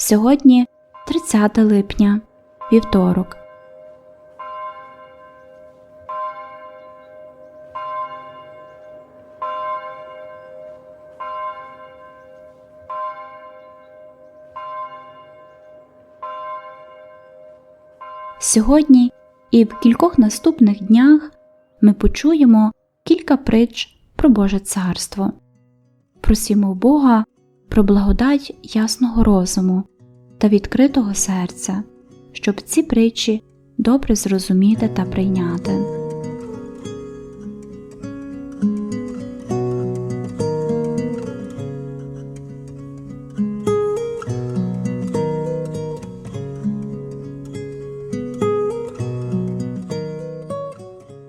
Сьогодні 30 липня, вівторок. Сьогодні і в кількох наступних днях ми почуємо кілька притч про Боже Царство. Просімо Бога про благодать ясного розуму та відкритого серця, щоб ці притчі добре зрозуміти та прийняти.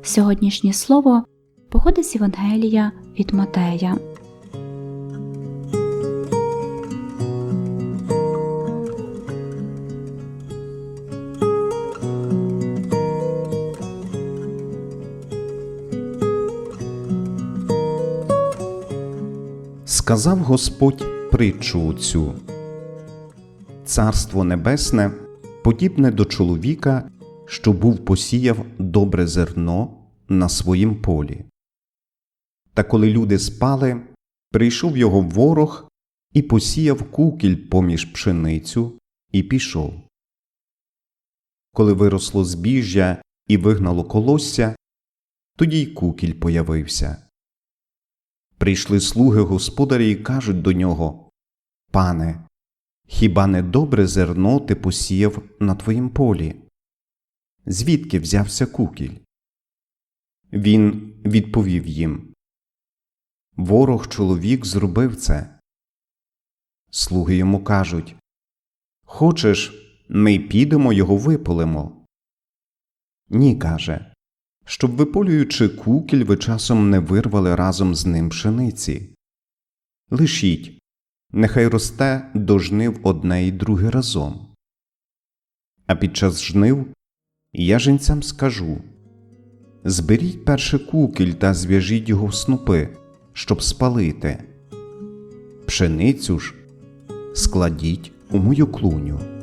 Сьогоднішнє слово походить з Євангелія від Матея. Сказав Господь притчу цю Царство Небесне подібне до чоловіка, що був посіяв добре зерно на своїм полі. Та коли люди спали, прийшов його ворог і посіяв кукіль поміж пшеницю і пішов. Коли виросло збіжжя і вигнало колосся, тоді й кукіль появився. Прийшли слуги господаря і кажуть до нього Пане, хіба не добре зерно ти посіяв на твоїм полі? Звідки взявся кукіль? Він відповів їм Ворог чоловік зробив це. Слуги йому кажуть Хочеш, ми підемо його виполимо? Ні, каже щоб, виполюючи кукіль, ви часом не вирвали разом з ним пшениці. Лишіть, нехай росте до жнив одне й друге разом. А під час жнив я жінцям скажу Зберіть перше кукіль та зв'яжіть його в снопи, щоб спалити. Пшеницю ж складіть у мою клуню.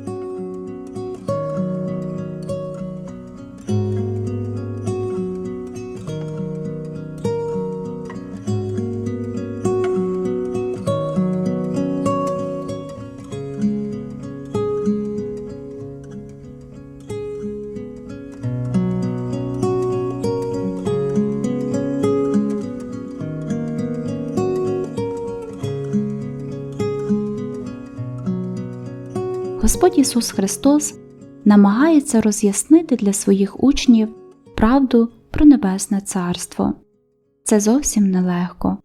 Господь Ісус Христос намагається роз'яснити для своїх учнів правду про Небесне Царство. Це зовсім нелегко,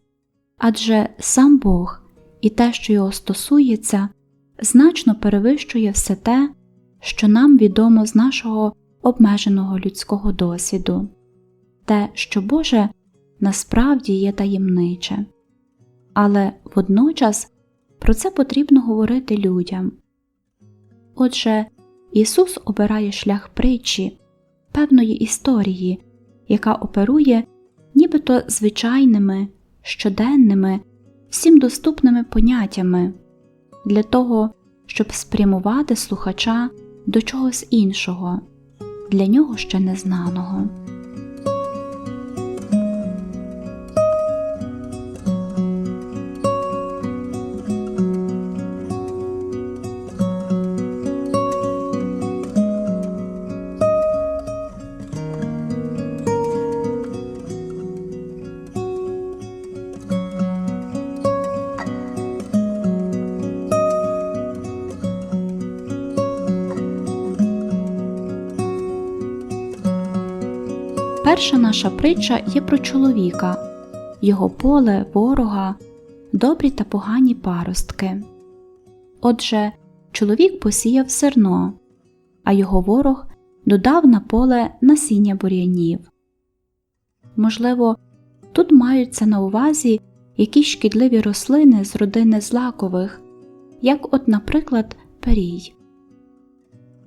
адже сам Бог і те, що його стосується, значно перевищує все те, що нам відомо з нашого обмеженого людського досвіду, те, що Боже насправді є таємниче. Але водночас про це потрібно говорити людям. Отже, Ісус обирає шлях притчі, певної історії, яка оперує нібито звичайними, щоденними, всім доступними поняттями для того, щоб спрямувати слухача до чогось іншого, для нього ще незнаного. Перша наша притча є про чоловіка, його поле, ворога, добрі та погані паростки. Отже, чоловік посіяв зерно, а його ворог додав на поле насіння бур'янів. Можливо, тут маються на увазі якісь шкідливі рослини з родини злакових, як, от, наприклад, перій.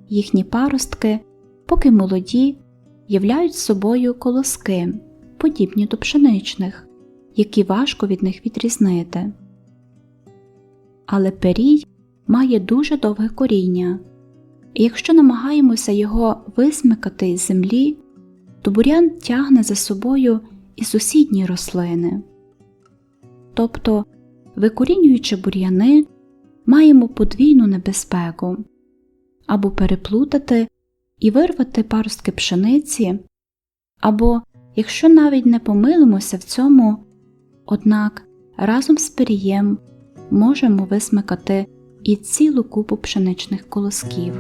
Їхні паростки, поки молоді, являють собою колоски, подібні до пшеничних, які важко від них відрізнити. Але перій має дуже довге коріння, і якщо намагаємося його висмикати із землі, то бур'ян тягне за собою і сусідні рослини. Тобто, викорінюючи бур'яни, маємо подвійну небезпеку або переплутати і вирвати паростки пшениці, або, якщо навіть не помилимося в цьому, однак разом з пирієм можемо висмикати і цілу купу пшеничних колосків.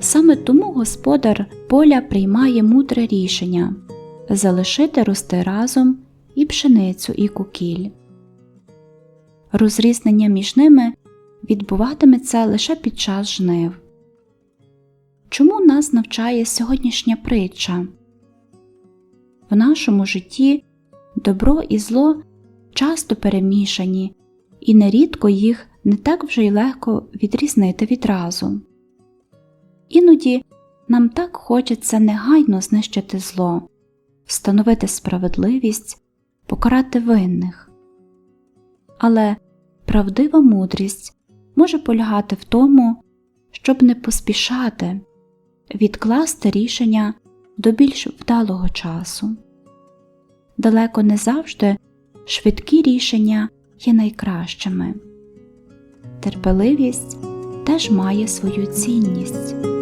Саме тому господар поля приймає мудре рішення залишити рости разом і пшеницю, і кукіль. Розрізнення між ними відбуватиметься лише під час жнив. Чому нас навчає сьогоднішня притча? В нашому житті добро і зло часто перемішані, і нерідко їх не так вже й легко відрізнити відразу. Іноді нам так хочеться негайно знищити зло, встановити справедливість, покарати винних. Але правдива мудрість може полягати в тому, щоб не поспішати, відкласти рішення до більш вдалого часу. Далеко не завжди швидкі рішення є найкращими. Терпеливість теж має свою цінність.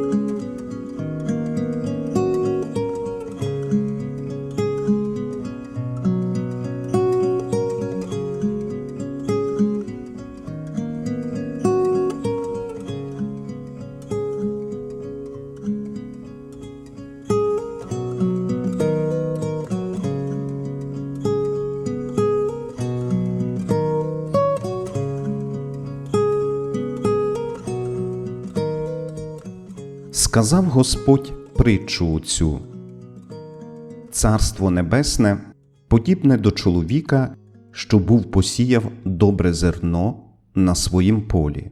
Сказав Господь притчу цю Царство Небесне подібне до чоловіка, що був посіяв добре зерно на своїм полі.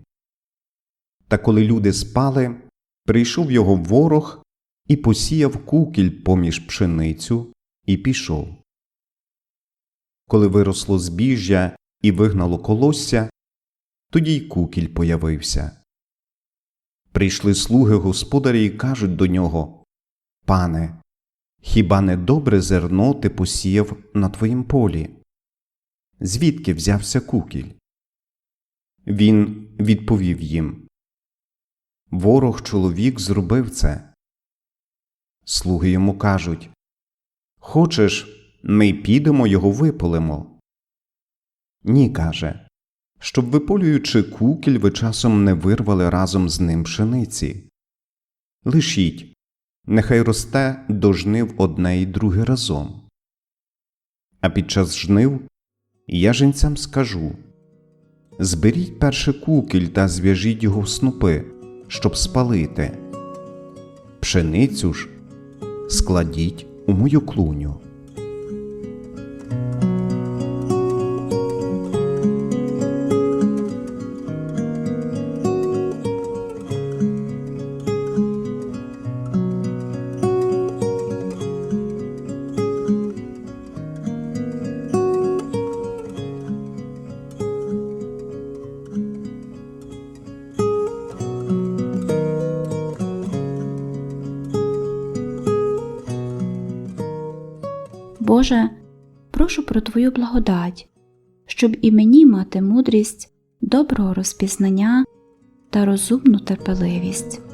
Та коли люди спали, прийшов його ворог і посіяв кукіль поміж пшеницю і пішов. Коли виросло збіжжя і вигнало колосся, тоді й кукіль появився. Прийшли слуги господарі і кажуть до нього Пане, хіба не добре зерно ти посіяв на твоїм полі? Звідки взявся кукіль? Він відповів їм Ворог чоловік зробив це. Слуги йому кажуть Хочеш, ми підемо його виполимо? Ні, каже щоб, виполюючи кукіль, ви часом не вирвали разом з ним пшениці. Лишіть, нехай росте до жнив одне і друге разом. А під час жнив я жінцям скажу Зберіть перше кукіль та зв'яжіть його в снопи, щоб спалити. Пшеницю ж складіть у мою клуню. Боже, прошу про Твою благодать, щоб і мені мати мудрість, доброго розпізнання та розумну терпеливість.